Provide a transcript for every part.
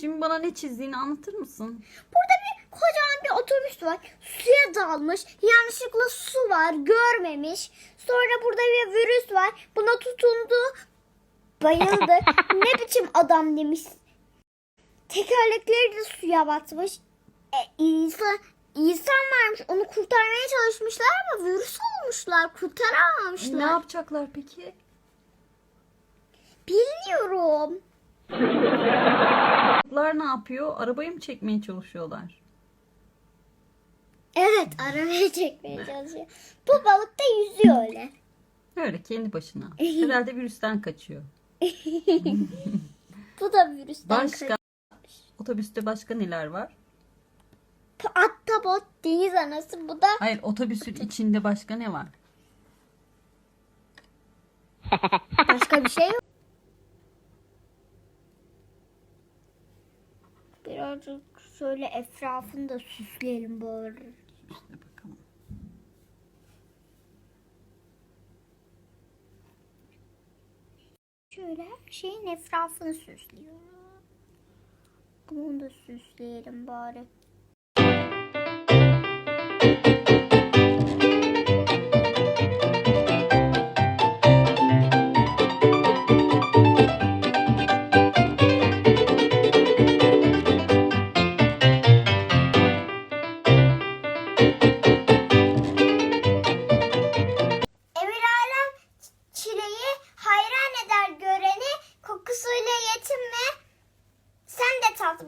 Şimdi bana ne çizdiğini anlatır mısın? Burada bir kocaman bir otobüs var. Suya dalmış. Yanlışlıkla su var. Görmemiş. Sonra burada bir virüs var. Buna tutundu. Bayıldı. ne biçim adam demiş. Tekerlekleri de suya batmış. E, insan, insan varmış. Onu kurtarmaya çalışmışlar ama virüs olmuşlar. Kurtaramamışlar. Ne yapacaklar peki? Bilmiyorum. Çocuklar ne yapıyor? Arabayı mı çekmeye çalışıyorlar? Evet arabaya çekmeye çalışıyor. Bu balık da yüzüyor öyle. Öyle kendi başına. Herhalde virüsten kaçıyor. Bu da virüsten Başka? Otobüste başka neler var? Ahtapot, deniz anası bu da Hayır otobüsün içinde başka ne var? başka bir şey yok. Birazcık şöyle etrafını da süsleyelim böyle. İşte bakalım. Şöyle her şeyin etrafını süslüyorum. Bunu da süsleyelim bari.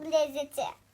Lezzeti.